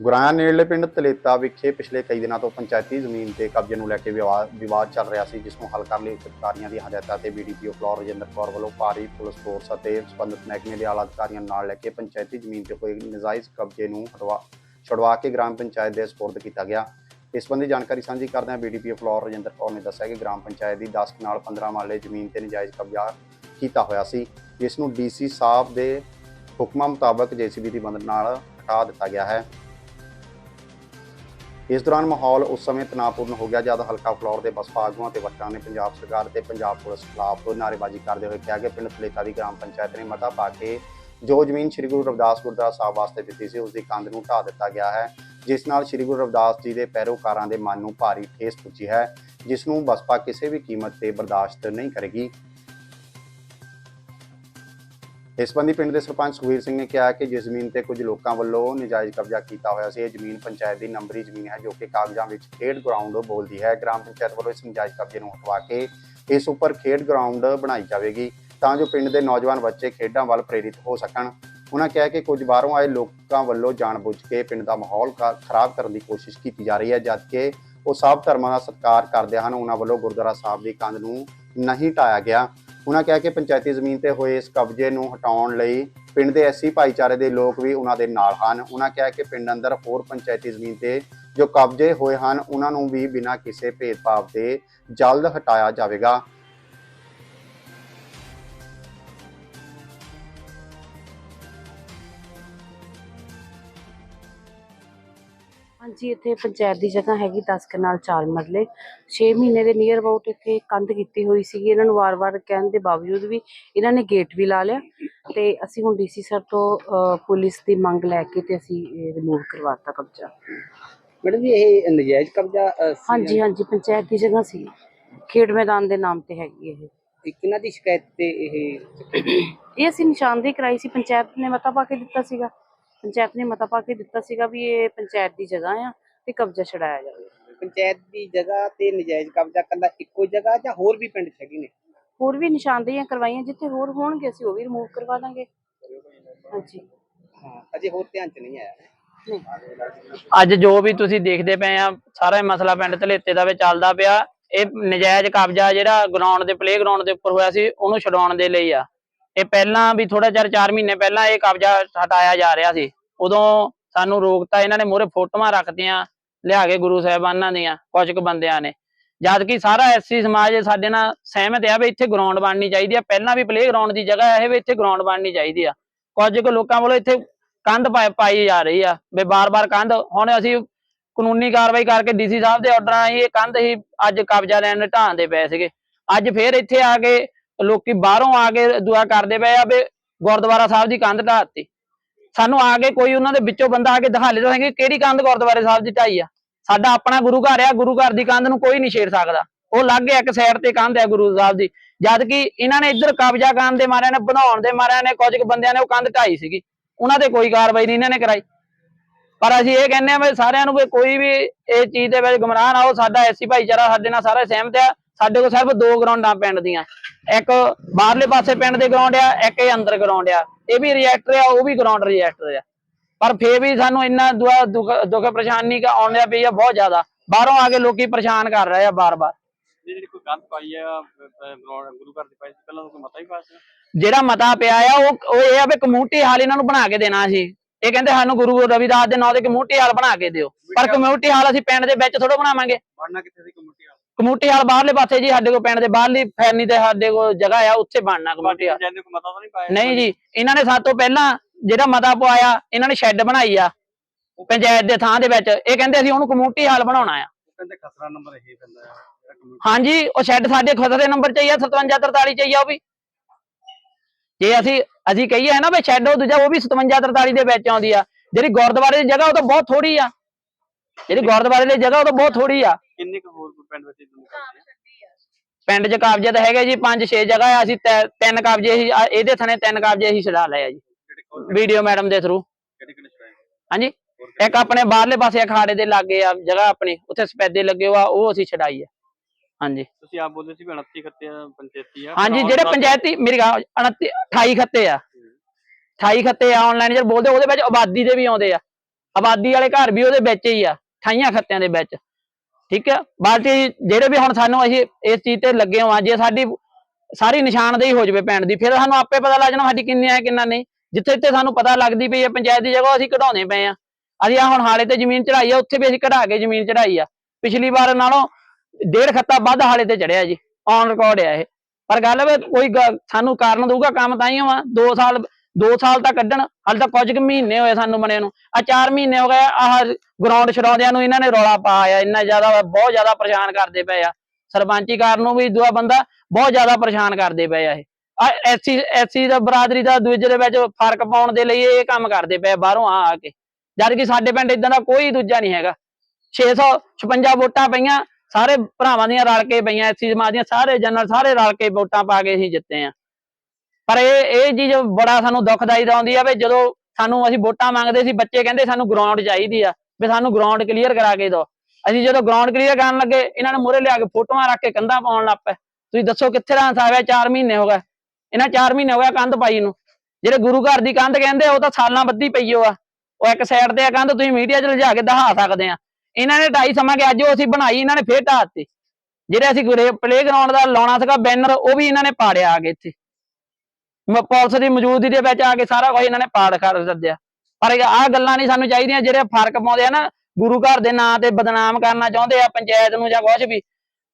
ਗੁਰਾਇਆ ਨੇੜਲੇ ਪਿੰਡ ਤਲੇਤਾ ਵਿਖੇ ਪਿਛਲੇ ਕਈ ਦਿਨਾਂ ਤੋਂ ਪੰਚਾਇਤੀ ਜ਼ਮੀਨ ਤੇ ਕਬਜ਼ੇ ਨੂੰ ਲੈ ਕੇ ਵਿਵਾਦ ਵਿਵਾਦ ਚੱਲ ਰਿਹਾ ਸੀ, ਜਿਸ ਨੂੰ ਹੱਲ ਕਰਨ ਲਈ ਉੱਚ ਅਧਿਕਾਰੀਆਂ ਦੀ ਹਦਾਇਤਾਂ ਤੇ ਬੀਡੀਪੀਓ ਫਲੋਰ ਰਜਿੰਦਰ ਕੌਰ ਵੱਲੋਂ ਭਾਰੀ ਪੁਲਿਸ ਫੋਰਸ ਅਤੇ ਸੰਬੰਧਿਤ ਮਹਿਕਮੇ ਦੇ ਆਲਾ ਅਧਿਕਾਰੀਆਂ ਨਾਲ ਲੈ ਕੇ ਪੰਚਾਇਤੀ ਜ਼ਮੀਨ ਤੇ ਹੋਏ ਨਜਾਇਜ਼ ਕਬਜ਼ੇ ਨੂੰ ਹਟਵਾ ਛੁਡਵਾ ਕੇ ਗ੍ਰਾਮ ਪੰਚਾਇਤ ਦੇ ਸਪੁਰਦ ਕੀਤਾ ਗਿਆ। ਇਸ ਸੰਬੰਧੀ ਜਾਣਕਾਰੀ ਸਾਂਝੀ ਕਰਦਿਆਂ ਬੀਡੀਪੀਓ ਫਲੋਰ ਰਜਿੰਦਰ ਕੌਰ ਨੇ ਦੱਸਿਆ ਕਿ ਗ੍ਰਾਮ ਪੰਚਾਇਤ ਦੀ 10 ਨਾਲ 15 ਮਾਲੇ ਜ਼ਮੀਨ ਤੇ ਨਜਾਇਜ਼ ਕਬਜ਼ਾ ਕੀਤਾ ਹੋਇਆ ਸੀ, ਜਿਸ ਨੂੰ ਡੀਸੀ ਸਾਹਿਬ ਦੇ ਹੁਕਮਾਂ ਮੁਤਾਬਕ ਜੀਸੀਬੀ ਦੀ ਮਦਦ ਨਾਲ ਹਟਾ ਦਿੱਤਾ ਗਿਆ ਹੈ। ਇਸ ਦੌਰਾਨ ਮਾਹੌਲ ਉਸ ਸਮੇਂ ਤਣਾਅਪੂਰਨ ਹੋ ਗਿਆ ਜਦ ਹਲਕਾ ਫਲੌਰ ਦੇ ਬਸਪਾ ਆਗੂਆਂ ਤੇ ਵਰਕਰਾਂ ਨੇ ਪੰਜਾਬ ਸਰਕਾਰ ਤੇ ਪੰਜਾਬ ਪੁਲਿਸ ਖਿਲਾਫ ਨਾਅਰੇਬਾਜ਼ੀ ਕਰਦੇ ਹੋਏ ਕਿਹਾ ਕਿ ਪਿੰਡ ਫਲੇਤਾ ਦੀ ਗ੍ਰਾਮ ਪੰਚਾਇਤ ਨੇ ਮਤਾ ਪਾ ਕੇ ਜੋ ਜ਼ਮੀਨ ਸ੍ਰੀ ਗੁਰੂ ਰਵਿਦਾਸ ਗੁਰਦੁਆਰਾ ਸਾਹਿਬ ਵਾਸਤੇ ਦਿੱਤੀ ਸੀ ਉਸ ਦੀ ਕੰਧ ਨੂੰ ਢਾ ਦਿੱਤਾ ਗਿਆ ਹੈ, ਜਿਸ ਨਾਲ ਸ੍ਰੀ ਗੁਰੂ ਰਵਿਦਾਸ ਜੀ ਦੇ ਪੈਰੋਕਾਰਾਂ ਦੇ ਮਨ ਨੂੰ ਭਾਰੀ ਠੇਸ ਪੁੱਜੀ ਹੈ, ਜਿਸ ਨੂੰ ਬਸਪਾ ਕਿਸੇ ਵੀ ਕੀਮਤ ਤੇ ਬਰਦਾਸ਼ਤ ਨਹੀਂ ਕਰੇਗੀ। ਇਸ ਸੰਬੰਧੀ ਪਿੰਡ ਦੇ ਸਰਪੰਚ ਸੁਖਵੀਰ ਸਿੰਘ ਨੇ ਕਿਹਾ ਕਿ ਜਿਸ ਜ਼ਮੀਨ ਤੇ ਕੁਝ ਲੋਕਾਂ ਵੱਲੋਂ ਨਜਾਇਜ਼ ਕਬਜ਼ਾ ਕੀਤਾ ਹੋਇਆ ਸੀ, ਇਹ ਜ਼ਮੀਨ ਪੰਚਾਇਤ ਦੀ ਨੰਬਰੀ ਜ਼ਮੀਨ ਹੈ ਜੋ ਕਿ ਕਾਗਜ਼ਾਂ ਵਿੱਚ ਖੇਡ ਗਰਾਊਂਡ ਬੋਲਦੀ ਹੈ। ਗ੍ਰਾਮ ਪੰਚਾਇਤ ਵੱਲੋਂ ਇਸ ਨਜਾਇਜ਼ ਕਬਜ਼ੇ ਨੂੰ ਹਟਵਾ ਕੇ ਇਸ ਉੱਪਰ ਖੇਡ ਗਰਾਊਂਡ ਬਣਾਈ ਜਾਵੇਗੀ ਤਾਂ ਜੋ ਪਿੰਡ ਦੇ ਨੌਜਵਾਨ ਬੱਚੇ ਖੇਡਾਂ ਵੱਲ ਪ੍ਰੇਰਿਤ ਹੋ ਸਕਣ। ਉਹਨਾਂ ਕਿਹਾ ਕਿ ਕੁਝ ਬਾਹਰੋਂ ਆਏ ਲੋਕਾਂ ਵੱਲੋਂ ਜਾਣਬੁੱਝ ਕੇ ਪਿੰਡ ਦਾ ਮਾਹੌਲ ਖ- ਖਰਾਬ ਕਰਨ ਦੀ ਕੋਸ਼ਿਸ਼ ਕੀਤੀ ਜਾ ਰਹੀ ਹੈ, ਜਦਕਿ ਉਹ ਸਭ ਧਰਮਾਂ ਦਾ ਸਤਿਕਾਰ ਕਰਦੇ ਹਨ। ਉਹਨਾਂ ਵੱਲੋਂ ਗੁਰਦੁਆਰਾ ਸਾਹਿਬ ਦੀ ਕੰਧ ਨੂੰ ਨਹੀਂ ਢਾਇਆ ਗਿਆ। ਉਹਨਾਂ ਕਿਹਾ ਕਿ ਪੰਚਾਇਤੀ ਜ਼ਮੀਨ ਤੇ ਹੋਏ ਇਸ ਕਬਜ਼ੇ ਨੂੰ ਹਟਾਉਣ ਲਈ ਪਿੰਡ ਦੇ ਐਸੀ ਭਾਈਚਾਰੇ ਦੇ ਲੋਕ ਵੀ ਉਹਨਾਂ ਦੇ ਨਾਲ ਹਨ। ਉਹਨਾਂ ਕਿਹਾ ਕਿ ਪਿੰਡ ਅੰਦਰ ਹੋਰ ਪੰਚਾਇਤੀ ਜ਼ਮੀਨ ਤੇ ਜੋ ਕਬਜ਼ੇ ਹੋਏ ਹਨ, ਉਹਨਾਂ ਨੂੰ ਵੀ ਬਿਨਾਂ ਕਿਸੇ ਭੇਦਭਾਵ ਦੇ ਜਲਦ ਹਟਾਇਆ ਜਾਵੇਗਾ। ਹਾਂਜੀ ਇੱਥੇ ਪੰਚਾਇਤ ਦੀ ਜਗ੍ਹਾ ਹੈਗੀ 10 ਕਨਾਲ ਚਾਰ ਮਰਲੇ। 6 ਮਹੀਨੇ ਦੇ ਨੀਅਰ ਅਬਾਊਟ ਇੱਥੇ ਕੰਧ ਕੀਤੀ ਹੋਈ ਸੀਗੀ। ਇਹਨਾਂ ਨੂੰ ਵਾਰ-ਵਾਰ ਕਹਿਣ ਦੇ ਬਾਵਜੂਦ ਵੀ ਇਹਨਾਂ ਨੇ ਗੇਟ ਵੀ ਲਾ ਲਿਆ ਤੇ ਅਸੀਂ ਹੁਣ ਡੀਸੀ ਸਰ ਤੋਂ ਪੁਲਿਸ ਦੀ ਮੰਗ ਲੈ ਕੇ ਤੇ ਅਸੀਂ ਰਿਮੂਵ ਕਰਵਾਤਾ ਕਬਜ਼ਾ। ਮੈਡਮ ਜੀ ਇਹ ਨਜਾਇਜ਼ ਕਬਜ਼ਾ ਹਾਂਜੀ ਹਾਂਜੀ ਪੰਚਾਇਤ ਦੀ ਜਗ੍ਹਾ ਸੀ। ਖੇਡ ਮੈਦਾਨ ਦੇ ਨਾਮ ਤੇ ਹੈਗੀ ਇਹ। ਇਹ ਕਿਹਨਾਂ ਦੀ ਸ਼ਿਕਾਇਤ ਤੇ ਇਹ? ਇਹ ਅਸੀਂ ਨਿਸ਼ਾਨਦੇਹੀ ਕਰਾਈ ਸੀ। ਪੰਚਾਇਤ ਨੇ ਮਤਾ ਪਾ ਕੇ ਦਿੱਤਾ ਸੀਗਾ। ਪੰਚਾਇਤ ਨੇ ਮਤਾ ਪਾ ਕੇ ਦਿੱਤਾ ਸੀਗਾ ਵੀ ਇਹ ਪੰਚਾਇਤ ਦੀ ਜਗ੍ਹਾ ਆ ਤੇ ਕਬਜ਼ਾ ਛਡਾਇਆ ਜਾਵੇ। ਪੰਚਾਇਤ ਦੀ ਜਗ੍ਹਾ ਤੇ ਨਜਾਇਜ਼ ਕਬਜ਼ਾ ਕੱਲਾ ਇੱਕੋ ਜਗ੍ਹਾ ਜਾਂ ਹੋਰ ਵੀ ਪਿੰਡ ਹੈਗੇ ਨੇ? ਹੋਰ ਵੀ ਨਿਸ਼ਾਨਦੇਹੀਆਂ ਕਰਵਾਈਆਂ ਜਿੱਥੇ ਹੋਰ ਹੋਣਗੇ ਅਸੀਂ ਉਹ ਵੀ ਰਿਮੂਵ ਕਰਵਾ ਦਾਂਗੇ। ਹਾਂਜੀ। ਹਾਂ ਅਜੇ ਹੋਰ ਧਿਆਨ 'ਚ ਨਹੀਂ ਆਇਆ। ਅੱਜ ਜੋ ਵੀ ਤੁਸੀਂ ਦੇਖਦੇ ਪਏ ਆ ਸਾਰਾ ਇਹ ਮਸਲਾ ਪਿੰਡ ਧਲੇਤੇ ਦਾ ਵਿੱਚ ਚੱਲਦਾ ਪਿਆ। ਇਹ ਨਜਾਇਜ਼ ਕਬਜ਼ਾ ਜਿਹੜਾ ਗਰਾਊਂਡ ਦੇ ਪਲੇਗਰਾਉਂਡ ਦੇ ਉੱਪਰ ਹੋਇਆ ਸੀ ਉਹਨੂੰ ਛਡਾਉਣ ਦੇ ਲਈ ਆ। ਇਹ ਪਹਿਲਾਂ ਵੀ ਥੋੜਾ ਚਿਰ 4 ਮਹੀਨੇ ਪਹਿਲਾਂ ਇਹ ਕਬਜ਼ਾ ਹਟਾਇਆ ਜਾ ਰਿਹਾ ਸੀ। ਉਦੋਂ ਸਾਨੂੰ ਰੋਕਤਾ ਇਹਨਾਂ ਨੇ ਮੂਹਰੇ ਫੋਟੋਆਂ ਰੱਖਦੀਆਂ ਲਿਆ ਕੇ ਗੁਰੂ ਸਾਹਿਬਾਨਾਂ ਦੀਆਂ ਕੁਝ ਕੁ ਬੰਦਿਆਂ ਨੇ। ਜਦ ਕਿ ਸਾਰਾ ਐਸਸੀ ਸਮਾਜ ਸਾਡੇ ਨਾਲ ਸਹਿਮਤ ਆ ਵੀ ਇੱਥੇ ਗਰਾਊਂਡ ਬਣਨੀ ਚਾਹੀਦੀ ਆ। ਪਹਿਲਾਂ ਵੀ ਪਲੇ ਪਲੇਗਰਾਉਂਡ ਦੀ ਜਗ੍ਹਾ ਇਹ ਵੀ ਇੱਥੇ ਗਰਾਊਂਡ ਬਣਨੀ ਚਾਹੀਦੀ ਆ। ਕੁਝ ਕੁ ਲੋਕਾਂ ਵੱਲੋਂ ਇੱਥੇ ਕੰਧ ਪਾਈ ਜਾ ਰਹੀ ਆ ਵੀ ਬਾਰ-ਬਾਰ ਕੰਧ। ਹੁਣ ਅਸੀਂ ਕਾਨੂੰਨੀ ਕਾਰਵਾਈ ਕਰਕੇ ਡੀਸੀ ਸਾਹਿਬ ਦੇ ਆਰਡਰ ਆਈ ਇਹ ਕੰਧ ਹੀ ਅੱਜ ਕਬਜ਼ਾ ਲੈਣ ਦੇ ਢਾਂਦੇ ਪਏ ਸੀਗੇ। ਅੱਜ ਫੇਰ ਇੱਥੇ ਆ ਕੇ ਲੋਕੀ ਬਾਹਰੋਂ ਆ ਕੇ ਦੁਆ ਕਰਦੇ ਪਏ ਆ ਵੀ ਗੁਰਦੁਆਰਾ ਸਾਹਿਬ ਦੀ ਕੰਧ ਢਾਤੀ ਸਾਨੂੰ ਆ ਕੇ ਕੋਈ ਉਹਨਾਂ ਦੇ ਵਿੱਚੋਂ ਬੰਦਾ ਆ ਕੇ ਦਿਖਾ ਲੈ ਦੱਸਾਂਗੇ ਕਿਹੜੀ ਕੰਧ ਗੁਰਦੁਆਰੇ ਸਾਹਿਬ ਦੀ ਢਾਈ ਆ? ਸਾਡਾ ਆਪਣਾ ਗੁਰੂ ਘਰ ਆ, ਗੁਰੂ ਘਰ ਦੀ ਕੰਧ ਨੂੰ ਕੋਈ ਨਹੀਂ ਛੇੜ ਸਕਦਾ। ਉਹ ਲੱਗ ਇੱਕ ਸਾਈਡ ਤੇ ਕੰਧ ਹੈ ਗੁਰੂ ਸਾਹਿਬ ਦੀ। ਜਦ ਕਿ ਇਹਨਾਂ ਨੇ ਇੱਧਰ ਕਬਜ਼ਾ ਕਰਨ ਦੇ ਮਾਰਿਆਂ ਨੇ, ਬਣਾਉਣ ਦੇ ਮਾਰਿਆਂ ਨੇ, ਕੁਝ ਕੁ ਬੰਦਿਆਂ ਨੇ ਉਹ ਕੰਧ ਢਾਈ ਸੀਗੀ। ਉਹਨਾਂ ਤੇ ਕੋਈ ਕਾਰਵਾਈ ਨਹੀਂ ਇਹਨਾਂ ਨੇ ਕਰਾਈ। ਪਰ ਅਸੀਂ ਇਹ ਕਹਿੰਦੇ ਆ ਵੀ ਸਾਰਿਆਂ ਨੂੰ ਵੀ ਕੋਈ ਵੀ ਇਹ ਚੀਜ਼ ਦੇ ਵਿੱਚ ਗੁੰਮਰਾਹ ਨਾ ਹੋ, ਸਾਡਾ ਐਸੀ ਭਾਈਚਾਰਾ ਸਾਡੇ ਨਾਲ ਸਾਰੇ ਸਹਿਮਤ ਆ। ਸਾਡੇ ਕੋਲ ਸਿਰਫ ਦੋ ਗਰਾਊਂਡਾਂ ਪਿੰਡ ਦੀਆਂ। ਇੱਕ ਬਾਹਰਲੇ ਪਾਸੇ ਪਿੰਡ ਦੇ ਗਰਾਊਂਡ ਆ, ਇੱਕ ਇਹ ਅੰਦਰ ਗਰਾਊਂਡ ਆ। ਇਹ ਵੀ ਰਿਐਕਟਰ ਆ ਉਹ ਵੀ ਗਰਾਊਂਡ ਰਿਐਕਟਰ ਆ। ਪਰ ਫੇਰ ਵੀ ਸਾਨੂੰ ਇੰਨਾ ਦੁਆ ਦੁੱਖ ਦੁੱਖ ਪਰੇਸ਼ਾਨੀ ਕਾ ਆਉਂਦਿਆ ਪਈ ਆ ਬਹੁਤ ਜ਼ਿਆਦਾ। ਬਾਹਰੋਂ ਆ ਕੇ ਲੋਕੀ ਪਰੇਸ਼ਾਨ ਕਰ ਰਹੇ ਆ ਬਾਰ-ਬਾਰ। ਇਹ ਜਿਹੜੀ ਕੋਈ ਗੰਦ ਪਾਈ ਆ ਅਹ, ਅਹ, ਗੁਰੂ ਘਰ ਦੀ ਪਾਈ ਸੀ ਪਹਿਲਾਂ ਤਾਂ ਕੋਈ ਮਤਾ ਹੀ ਪਾਸ ਜਿਹੜਾ ਮਤਾ ਪਿਆ ਆ ਉਹ ਉਹ ਇਹ ਆ ਵੀ ਕਮਿਊਨਿਟੀ ਹਾਲ ਇਹਨਾਂ ਨੂੰ ਬਣਾ ਕੇ ਦੇਣਾ ਸੀ। ਇਹ ਕਹਿੰਦੇ ਸਾਨੂੰ ਗੁਰੂ ਰਵਿਦਾਸ ਦੇ ਨਾਂ ਤੇ ਕਮਿਊਨਿਟੀ ਹਾਲ ਬਣਾ ਕੇ ਦਿਓ। ਪਰ ਕਮਿਊਨਿਟੀ ਹਾਲ ਅਸੀਂ ਪਿੰਡ ਦੇ ਵਿੱਚ ਥੋੜਾ ਬਣਾਵਾਂਗੇ। ਬਣਨਾ ਕਿੱਥੇ ਸੀ ਕਮੇਟੀ ਵਾਲਾ ਕਮਿਊਨਿਟੀ ਹਾਲ ਬਾਹਰਲੇ ਪਾਸੇ ਜੀ ਸਾਡੇ ਕੋਲ ਪਿੰਡ ਦੇ ਬਾਹਰਲੀ ਫੈਨੀ ਤੇ ਸਾਡੇ ਕੋਲ ਜਗ੍ਹਾ ਆ ਉੱਥੇ ਬਣਨਾ ਕਮਿਊਨਿਟੀ ਹਾਲ। ਨਹੀਂ ਜੀ ਇਹਨਾਂ ਨੇ ਸਾਡੇ ਤੋਂ ਪਹਿਲਾਂ ਜਿਹੜਾ ਮਤਾ ਪਵਾਇਆ ਇਹਨਾਂ ਨੇ ਸ਼ੈੱਡ ਬਣਾਈ ਆ ਪੰਚਾਇਤ ਦੇ ਥਾਂ ਦੇ ਵਿੱਚ। ਇਹ ਕਹਿੰਦੇ ਅਸੀਂ ਉਹਨੂੰ ਕਮਿਊਨਿਟੀ ਹਾਲ ਬਣਾਉਣਾ ਆ। ਕਹਿੰਦੇ ਖਸਰਾ ਨੰਬਰ ਇਹ ਪੈਂਦਾ ਹਾਂਜੀ ਉਹ ਸ਼ੈੱਡ ਸਾਡੇ ਖਤਰੇ ਨੰਬਰ ਚ ਹੀ ਆ 5743 ਚ ਹੀ ਆ ਉਹ ਵੀ। ਜੇ ਅਸੀਂ ਅਸੀਂ ਕਹੀਏ ਹੈ ਨਾ ਵੀ ਸ਼ੈੱਡ ਦੂਜਾ ਉਹ ਵੀ 5743 ਦੇ ਵਿੱਚ ਆਉਂਦੀ ਆ। ਜਿਹੜੀ ਗੁਰਦੁਆਰੇ ਦੀ ਜਗ੍ਹਾ ਉਹ ਤਾਂ ਬਹੁਤ ਥੋੜੀ ਆ। ਜਿਹੜੀ ਗੁਰਦੁਆਰੇ ਦੀ ਜਗ੍ਹਾ ਉਹ ਤਾਂ ਬਹੁਤ ਥੋੜੀ ਆ। ਕਿੰਨੇ ਕੁ ਹੋਰ ਕੋਈ ਪਿੰਡ ਵਿੱਚ ਇਦਾਂ ਕਰਦੇ ਆ? ਪਿੰਡ 'ਚ ਕਬਜ਼ੇ ਤਾਂ ਹੈਗੇ ਜੀ ਪੰਜ ਛੇ ਜਗ੍ਹਾ ਆ ਅਸੀਂ ਤਿੰਨ ਕਬਜ਼ੇ ਅਸੀਂ ਆ- ਇਹਦੇ ਥਾਣੇ ਤਿੰਨ ਕਬਜ਼ੇ ਅਸੀਂ ਛਡਾ ਲਏ ਆ ਜੀ। ਵੀਡੀਓ ਮੈਡਮ ਦੇ ਥਰੂ ਹਾਂਜੀ? ਇੱਕ ਆਪਣੇ ਬਾਹਰਲੇ ਪਾਸੇ ਅਖਾੜੇ ਦੇ ਲਾਗੇ ਆ ਜਗ੍ਹਾ ਆਪਣੀ ਉੱਥੇ ਸਪੈਦੇ ਲੱਗੇ ਹੋਆ ਉਹ ਅਸੀਂ ਛਡਾਈ ਆ। ਹਾਂਜੀ। ਤੁਸੀਂ ਆਪ ਬੋਲਦੇ ਸੀ ਵੀ 29 ਖੱਤੇ ਆ ਪੰਚਾਇਤੀ ਆ। ਹਾਂਜੀ ਜਿਹੜੇ ਪੰਚਾਇਤੀ ਮੇਰੀ ਗੱਲ 29 28 ਖੱਤੇ ਆ। 28 ਖੱਤੇ ਆ ਆਨਲਾਈਨ ਜਦ ਬੋਲਦੇ ਉਹਦੇ ਵਿੱਚ ਆਬਾਦੀ ਦੇ ਵੀ ਆਉਂਦੇ ਆ। ਆਬਾਦੀ ਵਾਲੇ ਘਰ ਵੀ ਉਹਦੇ ਵਿੱਚ ਹੀ ਆ 28 ਖੱਤਿਆਂ ਦੇ ਵਿੱਚ। ਠੀਕ ਆ? ਬਾਕੀ ਜਿਹੜੇ ਵੀ ਹੁਣ ਸਾਨੂੰ ਅਸੀਂ ਇਸ ਚੀਜ਼ ਤੇ ਲੱਗੇ ਹਾਂ ਜੇ ਸਾਡੀ ਸਾਰੀ ਨਿਸ਼ਾਨਦੇਹੀ ਹੋ ਜਾਵੇ ਪਿੰਡ ਦੀ ਫਿਰ ਸਾਨੂੰ ਆਪੇ ਪਤਾ ਲੱਗ ਜਾਣਾ ਸਾਡੀ ਕਿੰਨੀ ਹੈ ਕਿੰਨਾ ਨਹੀਂ। ਜਿੱਥੇ ਜਿੱਥੇ ਸਾਨੂੰ ਪਤਾ ਲੱਗਦੀ ਪਈ ਹੈ ਪੰਚਾਇਤ ਦੀ ਜਗ੍ਹਾ ਅਸੀਂ ਕਢਾਉਂਦੇ ਪਏ ਆ। ਅਸੀਂ ਆ ਹੁਣ ਹਾਲੇ ਤੇ ਜ਼ਮੀਨ ਚੜਾਈ ਆ ਉੱਥੇ ਵੀ ਅਸੀਂ ਕਢਾ ਕੇ ਜ਼ਮੀਨ ਚੜਾਈ ਆ। ਪਿਛਲੀ ਵਾਰ ਨਾਲੋਂ ਡੇਢ ਖੱਤਾ ਵੱਧ ਹਾਲੇ ਤੇ ਚੜਿਆ ਜੀ ਔਨ ਰਿਕਾਰਡ ਆ ਇਹ। ਪਰ ਗੱਲ ਵੀ ਕੋਈ ਸਾਨੂੰ ਕਾਰਨ ਦਊਗਾ, ਕੰਮ ਤਾਂ ਹੀ ਹੋਵਾ 2 ਸਾਲ 2 ਸਾਲ ਤਾਂ ਕੱਢਣ, ਹਾਲੇ ਤਾਂ ਕੁਝ ਕੁ ਮਹੀਨੇ ਹੋਏ ਸਾਨੂੰ ਬਣੇ ਨੂੰ। ਆ 4 ਮਹੀਨੇ ਹੋ ਗਏ, ਆਹ ਗਰਾਊਂਡ ਛਡਾਉਂਦਿਆਂ ਨੂੰ ਇਹਨਾਂ ਨੇ ਰੌਲਾ ਪਾਇਆ, ਇੰਨਾ ਜ਼ਿਆਦਾ ਬਹੁਤ ਜ਼ਿਆਦਾ ਪਰੇਸ਼ਾਨ ਕਰਦੇ ਪਏ ਆ। ਸਰਪੰਚੀ ਕਾਰਨ ਨੂੰ ਵੀ ਦੂਆ ਬੰਦਾ ਬਹੁਤ ਜ਼ਿਆਦਾ ਪਰੇਸ਼ਾਨ ਕਰਦੇ ਪਏ ਆ ਇਹ। ਆ ਐਸਸੀ ਐਸਸੀ ਦਾ ਬਰਾਦਰੀ ਦਾ ਦੂਜੇ ਦੇ ਵਿੱਚ ਫ਼ਰਕ ਪਾਉਣ ਦੇ ਲਈ ਇਹ ਕੰਮ ਕਰਦੇ ਪਏ ਬਾਹਰੋਂ ਆ ਆ ਕੇ। ਜਦ ਕਿ ਸਾਡੇ ਪਿੰਡ ਇਦਾਂ ਦਾ ਕੋਈ ਦੂਜਾ ਨਹੀਂ ਹੈਗਾ। 656 ਵੋਟਾਂ ਪਈਆਂ ਸਾਰੇ ਭਰਾਵਾਂ ਦੀਆਂ ਰਲ ਕੇ ਪਈਆਂ ਐਸਸੀ ਜਮਾਤ ਦੀਆਂ ਸਾਰੇ ਜਨਰਲ ਸਾਰੇ ਰਲ ਕੇ ਵੋਟਾਂ ਪਾ ਕੇ ਅਸੀਂ ਜਿੱਤੇ ਆ ਪਰ ਇਹ ਇਹ ਚੀਜ਼ ਬੜਾ ਸਾਨੂੰ ਦੁਖਦਾਈ ਦਾ ਆਉਂਦੀ ਆ ਵੀ ਜਦੋਂ ਸਾਨੂੰ ਅਸੀਂ ਵੋਟਾਂ ਮੰਗਦੇ ਸੀ, ਬੱਚੇ ਕਹਿੰਦੇ ਸਾਨੂੰ ਗਰਾਊਂਡ ਚਾਹੀਦੀ ਆ, ਵੀ ਸਾਨੂੰ ਗਰਾਊਂਡ ਕਲੀਅਰ ਕਰਾ ਕੇ ਦਿਓ। ਅਸੀਂ ਜਦੋਂ ਗਰਾਊਂਡ ਕਲੀਅਰ ਕਰਨ ਲੱਗੇ, ਇਹਨਾਂ ਨੇ ਮੂਹਰੇ ਲਿਆ ਕੇ ਫੋਟੋਆਂ ਰੱਖ ਕੇ ਕੰਧਾਂ ਪਾਉਣ ਲੱਗ ਪਏ। ਤੁਸੀਂ ਦੱਸੋ ਕਿੱਥੇ ਦਾ ਇਨਸਾਫ ਹੈ 4 ਮਹੀਨੇ ਹੋ ਗਏ। ਇਹਨਾਂ 4 ਮਹੀਨੇ ਹੋ ਗਏ ਕੰਧ ਪਾਈ ਨੂੰ। ਜਿਹੜੇ ਗੁਰੂ ਘਰ ਦੀ ਕੰਧ ਕਹਿੰਦੇ ਉਹ ਤਾਂ ਸਾਲਾਂ ਬੱਧੀ ਪਈ ਓ ਆ। ਉਹ ਇੱਕ ਸਾਈਡ ਤੇ ਆ ਕੰਧ, ਤੁਸੀਂ ਮੀਡੀਆ 'ਚ ਲਿਜਾ ਕੇ ਦਿਖਾ ਸਕਦੇ ਆ। ਇਹਨਾਂ ਨੇ ਢਾਈ ਸਮਾਂ ਕਿ ਅੱਜ ਉਹ ਅਸੀਂ ਬਣਾਈ, ਇਹਨਾਂ ਨੇ ਫੇਰ ਢਾਹ ਦਿੱਤੀ। ਜਿਹੜੇ ਅਸੀਂ ਪਲੇ ਗਰਾਊਂਡ ਦਾ ਲਾਉਣਾ ਸੀਗਾ ਬੈਨਰ ਉਹ ਵੀ ਇਹਨਾਂ ਨੇ ਪਾੜਿਆ ਆ ਕੇ ਇੱਥੇ। ਪੁਲਿਸ ਦੀ ਮੌਜੂਦਗੀ ਦੇ ਵਿੱਚ ਆ ਕੇ ਸਾਰਾ ਕੁਝ ਇਹਨਾਂ ਨੇ ਪਾੜ ਕਰ ਦਿੱਤਿਆ ਪਰ ਆਹ ਗੱਲਾਂ ਨਹੀਂ ਸਾਨੂੰ ਚਾਹੀਦੀਆਂ, ਜਿਹੜੇ ਫ਼ਰਕ ਪਾਉਂਦੇ ਆ ਨਾ, ਗੁਰੂ ਘਰ ਦੇ ਨਾਂ ਤੇ ਬਦਨਾਮ ਕਰਨਾ ਚਾਹੁੰਦੇ ਆ, ਪੰਚਾਇਤ ਨੂੰ ਜਾਂ ਕੁਝ ਵੀ।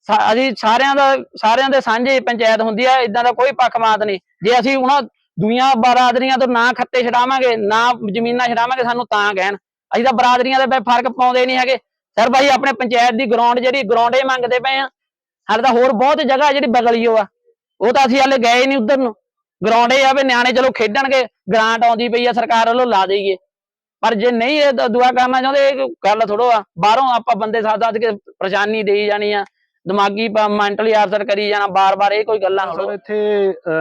ਅਸੀਂ ਸਾਰਿਆਂ ਦਾ, ਸਾਰਿਆਂ ਦੇ ਸਾਂਝੇ ਪੰਚਾਇਤ ਹੁੰਦੀ ਆ ਇਦਾਂ ਦਾ ਕੋਈ ਪੱਖਪਾਤ ਨਹੀਂ। ਜੇ ਅਸੀਂ ਉਹਨਾਂ ਦੁਨੀਆ ਬਰਾਦਰੀਆਂ ਤੋਂ ਨਾ ਖੱਤੇ ਛਡਾਵਾਂਗੇ, ਨਾ ਜ਼ਮੀਨਾਂ ਛਡਾਵਾਂਗੇ, ਸਾਨੂੰ ਤਾਂ ਕਹਿਣ। ਅਸੀਂ ਤਾਂ ਬਰਾਦਰੀਆਂ ਦੇ ਫ਼ਰਕ ਪਾਉਂਦੇ ਨਹੀਂ ਹੈਗੇ। ਸਰ ਭਾਈ ਆਪਣੇ ਪੰਚਾਇਤ ਦੀ ਗਰਾਊਂਡ ਜਿਹੜੀ ਗਰਾਊਂਡ ਹੀ ਮੰਗਦੇ ਪਏ ਆ। ਹਾਲੇ ਤਾਂ ਹੋਰ ਬਹੁਤ ਜਗ੍ਹਾ ਜਿਹੜੀ ਬਗਲੀਓ ਆ ਉਹ ਤਾਂ ਅਸੀਂ ਹਾਲੇ ਗਏ ਨਹੀਂ ਉਧਰ ਨੂੰ। ਗਰਾਊਂਡ ਇਹ ਆ ਵੀ ਨਿਆਣੇ ਚਲੋ ਖੇਡਣਗੇ ਗ੍ਰਾਂਟ ਆਉਂਦੀ ਪਈ ਆ ਸਰਕਾਰ ਵੱਲੋਂ ਲਾ ਦੇਈਏ। ਪਰ ਜੇ ਨਹੀਂ ਇਹ ਦੁਆ ਕਰਨਾ ਚਾਹੁੰਦੇ ਇਹ ਗੱਲ ਥੋੜੋ ਆ। ਬਾਹਰੋਂ ਆਪਾਂ ਬੰਦੇ ਸਾਥ ਸਾਥ ਕੇ ਪਰੇਸ਼ਾਨੀ ਦੇਈ ਜਾਣੀ ਆ। ਦਿਮਾਗੀ ਮੈਂਟਲੀ ਅਸਰ ਕਰੀ ਜਾਣਾ ਬਾਰ-ਬਾਰ ਇਹ ਕੋਈ ਗੱਲਾਂ ਥੋੜੋ ਇੱਥੇ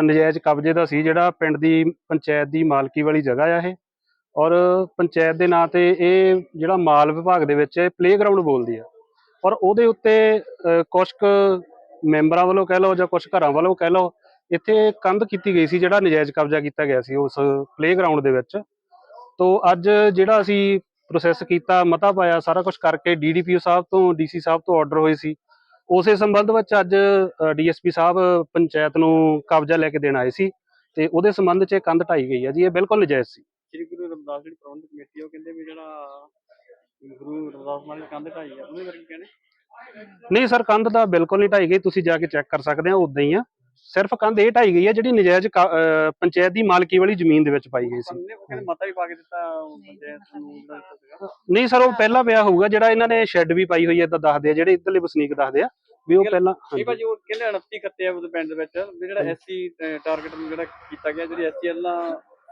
ਨਜਾਇਜ਼ ਕਬਜ਼ੇ ਦਾ ਸੀ ਜਿਹੜਾ ਪਿੰਡ ਦੀ ਪੰਚਾਇਤ ਦੀ ਮਾਲਕੀ ਵਾਲੀ ਜਗ੍ਹਾ ਆ ਇਹ। ਔਰ ਪੰਚਾਇਤ ਦੇ ਨਾਂ ਤੇ ਇਹ ਜਿਹੜਾ ਮਾਲ ਵਿਭਾਗ ਦੇ ਵਿੱਚ ਪਲੇਗਰਾਉਂਡ ਬੋਲਦੀ ਆ। ਔਰ ਉਹਦੇ ਉੱਤੇ ਅ, ਕੁਛ ਕੁ ਮੈਂਬਰਾਂ ਵੱਲੋਂ ਕਹਿ ਲਓ ਜਾਂ ਕੁਝ ਘਰਾਂ ਵੱਲੋਂ ਕਹਿ ਲਓ ਇੱਥੇ ਕੰਧ ਕੀਤੀ ਗਈ ਸੀ ਜਿਹੜਾ ਨਜਾਇਜ਼ ਕਬਜ਼ਾ ਕੀਤਾ ਗਿਆ ਸੀ ਉਸ ਪਲੇਗਰਾਉਂਡ ਦੇ ਵਿੱਚ। ਤੋਂ ਅੱਜ ਜਿਹੜਾ ਅਸੀਂ ਪ੍ਰੋਸੈਸ ਕੀਤਾ ਮਤਾ ਪਾਇਆ ਸਾਰਾ ਕੁਝ ਕਰਕੇ ਡੀਡੀਪੀਓ ਸਾਹਿਬ ਤੋਂ ਡੀਸੀ ਸਾਹਿਬ ਤੋਂ ਆਰਡਰ ਹੋਏ ਸੀ। ਉਸੇ ਸੰਬੰਧ ਵਿੱਚ ਅੱਜ ਡੀਐਸਪੀ ਸਾਹਿਬ ਪੰਚਾਇਤ ਨੂੰ ਕਬਜ਼ਾ ਲੈ ਕੇ ਦੇਣ ਆਏ ਸੀ ਤੇ ਉਹਦੇ ਸੰਬੰਧ 'ਚ ਇਹ ਕੰਧ ਢਾਈ ਗਈ ਹੈ ਜੀ ਇਹ ਬਿਲਕੁਲ ਨਜਾਇਜ਼ ਸੀ। ਸ੍ਰੀ ਗੁਰੂ ਰਵਿਦਾਸ ਜਿਹੜੀ ਪ੍ਰਬੰਧਕ ਕਮੇਟੀ ਆ, ਉਹ ਕਹਿੰਦੇ ਵੀ ਜਿਹੜਾ ਗੁਰੂ ਰਵਿਦਾਸ ਮਾਲੀ ਕੰਧ ਢਾਈ ਆ ਉਹਦੇ ਕੀ ਕਹਿੰਦੇ? ਨਹੀਂ ਸਰ ਕੰਧ ਤਾਂ ਬਿਲਕੁਲ ਨਹੀਂ ਢਾਈ ਗਈ ਤੁਸੀਂ ਜਾ ਕੇ ਚੈੱਕ ਕਰ ਸਕਦੇ ਹੋ ਉਦਾਂ ਹੀ ਆ। ਸਿਰਫ ਕੰਧ ਇਹ ਢਾਈ ਗਈ ਹੈ ਜਿਹੜੀ ਨਜਾਇਜ਼ ਕ- ਅਹ ਪੰਚਾਇਤ ਦੀ ਮਾਲਕੀ ਵਾਲੀ ਜ਼ਮੀਨ ਦੇ ਵਿੱਚ ਪਾਈ ਗਈ ਸੀ। ਕਹਿੰਦੇ ਕਹਿੰਦੇ ਮਤਾ ਵੀ ਪਾ ਕੇ ਦਿੱਤਾ ਉਹ ਪੰਚਾਇਤ ਨੂੰ ਜਿਹੜਾ ਦਿੱਤਾ ਸੀਗਾ। ਨਹੀਂ ਸਰ ਉਹ ਪਹਿਲਾਂ ਪਿਆ ਹੋਊਗਾ ਜਿਹੜਾ ਇਹਨਾਂ ਨੇ ਸ਼ੈੱਡ ਵੀ ਪਾਈ ਹੋਈ ਹੈ ਇਦਾਂ ਦੱਸਦੇ ਆ ਜਿਹੜੇ ਇੱਧਰਲੇ ਵਸਨੀਕ ਦੱਸਦੇ ਆ ਵੀ ਉਹ ਪਹਿਲਾਂ ਇਹ ਹਾਂਜੀ। ਭਾਜੀ ਉਹ ਕਹਿੰਦੇ 29 ਖੱਤੇ ਆ ਉਹਦੇ ਪਿੰਡ ਦੇ ਵਿੱਚ ਵੀ ਜਿਹੜਾ ਐਸਸੀ ਟਾਰਗੇਟ ਨੂੰ ਜਿਹੜਾ ਕੀਤਾ ਗਿਆ ਜਿਹੜੀ ਐਸਸੀ ਅੱਲਾ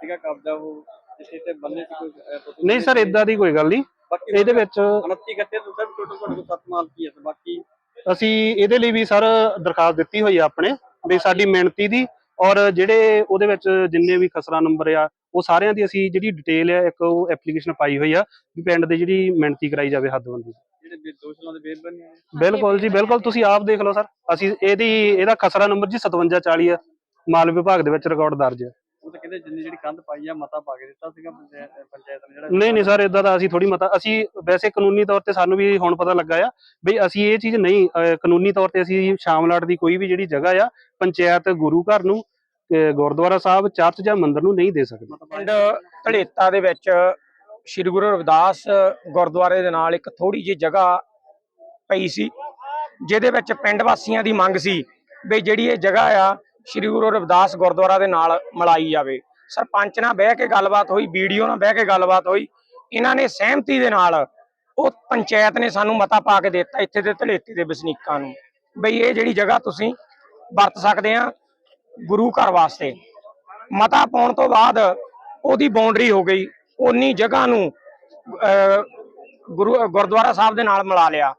ਸੀਗਾ ਕਬਜ਼ਾ ਉਹ ਜਿੱਥੇ ਤੇ ਬੰਨੇ ਸੀ ਕੋਈ ਅਹ, ਤੁਸੀਂ ਨਹੀਂ ਸਰ ਇਦਾਂ ਦੀ ਕੋਈ ਗੱਲ ਨਹੀਂ। ਬਾਕੀ ਇਹਦੇ ਵਿੱਚ 29 ਖੱਤੇ ਤੋਂ ਸਭ ਟੋਟਲ ਤੁਹਾਡੇ ਕੋਲ ਸੱਤ ਮਾਲ ਕੀ ਹੈ ਤੇ ਬਾਕੀ ਅਸੀਂ ਇਹਦੇ ਲਈ ਵੀ ਸਰ ਦਰਖਾਸਤ ਦਿੱਤੀ ਹੋਈ ਆ ਆਪਣੇ ਵੀ ਸਾਡੀ ਮਿਹਨਤੀ ਦੀ ਔਰ ਜਿਹੜੇ ਉਹਦੇ ਵਿੱਚ ਜਿੰਨੇ ਵੀ ਖਸਰਾ ਨੰਬਰ ਆ ਉਹ ਸਾਰਿਆਂ ਦੀ ਅਸੀਂ ਜਿਹੜੀ ਡਿਟੇਲ ਆ ਇੱਕ ਉਹ ਐਪਲੀਕੇਸ਼ਨ ਪਾਈ ਹੋਈ ਆ ਵੀ ਪਿੰਡ ਦੇ ਜਿਹੜੀ ਮਿਹਨਤੀ ਕਰਾਈ ਜਾਵੇ ਹੱਦਬੰਦੀ ਜਿਹੜੇ ਬਿਲਕੁਲ ਜੀ ਬਿਲਕੁਲ ਤੁਸੀਂ ਆਪ ਦੇਖ ਲਓ ਸਰ। ਅਸੀਂ ਇਹਦੀ ਇਹਦਾ ਖਸਰਾ ਨੰਬਰ ਜੀ 5740 ਆ ਮਾਲ ਵਿਭਾਗ ਦੇ ਵਿੱਚ ਰਿਕਾਰਡ ਦਰਜ ਹੈ ਉਹ ਤਾਂ ਕਹਿੰਦੇ ਜਿੰਨੀ ਜਿਹੜੀ ਕੰਧ ਪਾਈ ਆ ਮਤਾ ਪਾ ਕੇ ਦਿੱਤਾ ਸੀਗਾ ਪੰਚਾਇਤ ਪੰਚਾਇਤ ਨੇ ਜਿਹੜਾ ਨਹੀਂ ਨਹੀਂ ਸਰ ਇਦਾਂ ਦਾ ਅਸੀਂ ਥੋੜੀ ਮਤਾ ਅਸੀਂ ਵੈਸੇ ਕਾਨੂੰਨੀ ਤੌਰ ਤੇ ਸਾਨੂੰ ਵੀ ਹੁਣ ਪਤਾ ਲੱਗਾ ਆ ਵੀ ਅਸੀਂ ਇਹ ਚੀਜ਼ ਨਹੀਂ ਅਹ, ਕਾਨੂੰਨੀ ਤੌਰ ਤੇ ਅਸੀਂ ਸ਼ਾਮਲਾਟ ਦੀ ਕੋਈ ਵੀ ਜਿਹੜੀ ਜਗ੍ਹਾ ਆ ਪੰਚਾਇਤ ਗੁਰੂ ਘਰ ਨੂੰ ਗੁਰਦੁਆਰਾ ਸਾਹਿਬ ਚਰਚ ਜਾਂ ਮੰਦਿਰ ਨੂੰ ਨਹੀਂ ਦੇ ਸਕਦੀ। ਮਤਾ ਪਿੰਡ ਧੜੇਤਾ ਦੇ ਵਿੱਚ ਸ੍ਰੀ ਗੁਰੂ ਰਵਿਦਾਸ ਗੁਰਦੁਆਰੇ ਦੇ ਨਾਲ ਇੱਕ ਥੋੜੀ ਜਿਹੀ ਜਗ੍ਹਾ ਪਈ ਸੀ ਜਿਹਦੇ ਵਿੱਚ ਪਿੰਡ ਵਾਸੀਆਂ ਦੀ ਮੰਗ ਸੀ ਵੀ ਜਿਹੜੀ ਇਹ ਜਗ੍ਹਾ ਆ ਸ੍ਰੀ ਗੁਰੂ ਰਵਿਦਾਸ ਗੁਰਦੁਆਰਾ ਦੇ ਨਾਲ ਮਿਲਾਈ ਜਾਵੇ। ਸਰਪੰਚ ਨਾਲ ਬਹਿ ਕੇ ਗੱਲਬਾਤ ਹੋਈ ਵੀਡੀਓ ਨਾਲ ਬਹਿ ਕੇ ਗੱਲਬਾਤ ਹੋਈ। ਇਹਨਾਂ ਨੇ ਸਹਿਮਤੀ ਦੇ ਨਾਲ ਉਹ ਪੰਚਾਇਤ ਨੇ ਸਾਨੂੰ ਮਤਾ ਪਾ ਕੇ ਦਿੱਤਾ ਇੱਥੇ ਦੇ ਧੜੇਤੇ ਦੇ ਵਸਨੀਕਾਂ ਨੂੰ ਬਈ ਇਹ ਜਿਹੜੀ ਜਗ੍ਹਾ ਤੁਸੀਂ ਵਰਤ ਸਕਦੇ ਆ ਗੁਰੂ ਘਰ ਵਾਸਤੇ। ਮਤਾ ਪਾਉਣ ਤੋਂ ਬਾਅਦ ਉਹਦੀ ਬਾਉਂਡਰੀ ਹੋ ਗਈ। ਉਨੀ ਜਗ੍ਹਾ ਨੂੰ ਗੁਰੂ, ਗੁਰਦੁਆਰਾ ਸਾਹਿਬ ਦੇ ਨਾਲ ਮਿਲਾ ਲਿਆ।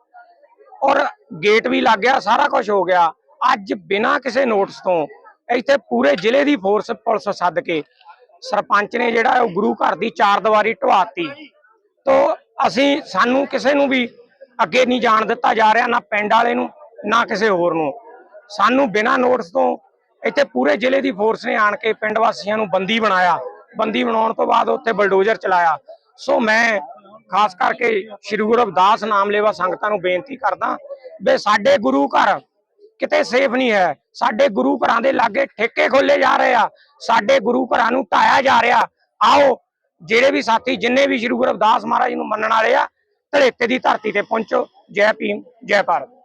ਔਰ ਗੇਟ ਵੀ ਲੱਗ ਗਿਆ, ਸਾਰਾ ਕੁਝ ਹੋ ਗਿਆ। ਅੱਜ ਬਿਨਾਂ ਕਿਸੇ ਨੋਟਿਸ ਤੋਂ ਇੱਥੇ ਪੂਰੇ ਜ਼ਿਲ੍ਹੇ ਦੀ ਫੋਰਸ ਪੁਲਿਸ ਸੱਦ ਕੇ ਸਰਪੰਚ ਨੇ ਜਿਹੜਾ ਉਹ ਗੁਰੂ ਘਰ ਦੀ ਚਾਰ ਦੀਵਾਰੀ ਢਵਾਤੀ। ਤੋ ਅਸੀਂ ਸਾਨੂੰ ਕਿਸੇ ਨੂੰ ਵੀ ਅੱਗੇ ਨਹੀਂ ਜਾਣ ਦਿੱਤਾ ਜਾ ਰਿਹਾ, ਨਾ ਪਿੰਡ ਵਾਲੇ ਨੂੰ, ਨਾ ਕਿਸੇ ਹੋਰ ਨੂੰ। ਸਾਨੂੰ ਬਿਨਾਂ ਨੋਟਿਸ ਤੋਂ ਇੱਥੇ ਪੂਰੇ ਜ਼ਿਲ੍ਹੇ ਦੀ ਫੋਰਸ ਨੇ ਆਣ ਕੇ ਪਿੰਡ ਵਾਸੀਆਂ ਨੂੰ ਬੰਦੀ ਬਣਾਇਆ। ਬੰਦੀ ਬਣਾਉਣ ਤੋਂ ਬਾਅਦ ਉੱਥੇ ਬਲਡੋਜ਼ਰ ਚਲਾਇਆ। ਸੋ ਮੈਂ ਖਾਸ ਕਰਕੇ ਸ੍ਰੀ ਗੁਰੂ ਰਵਿਦਾਸ ਨਾਮ ਲੇਵਾ ਸੰਗਤਾਂ ਨੂੰ ਬੇਨਤੀ ਕਰਦਾ ਵੀ ਸਾਡੇ ਗੁਰੂ ਘਰ ਕਿਤੇ ਸੇਫ ਨਹੀਂ ਹੈ। ਸਾਡੇ ਗੁਰੂ ਘਰਾਂ ਦੇ ਲਾਗੇ ਠੇਕੇ ਖੋਲੇ ਜਾ ਰਹੇ ਆ। ਸਾਡੇ ਗੁਰੂ ਘਰਾਂ ਨੂੰ ਢਾਇਆ ਜਾ ਰਿਹਾ। ਆਓ, ਜਿਹੜੇ ਵੀ ਸਾਥੀ, ਜਿੰਨੇ ਵੀ ਸ੍ਰੀ ਗੁਰੂ ਰਵਿਦਾਸ ਮਹਾਰਾਜ ਨੂੰ ਮੰਨਣ ਵਾਲੇ ਆ, ਧੜੇਕੇ ਦੀ ਧਰਤੀ ਤੇ ਪਹੁੰਚੋ। ਜੈ ਭੀਮ, ਜੈ ਭਾਰਤ।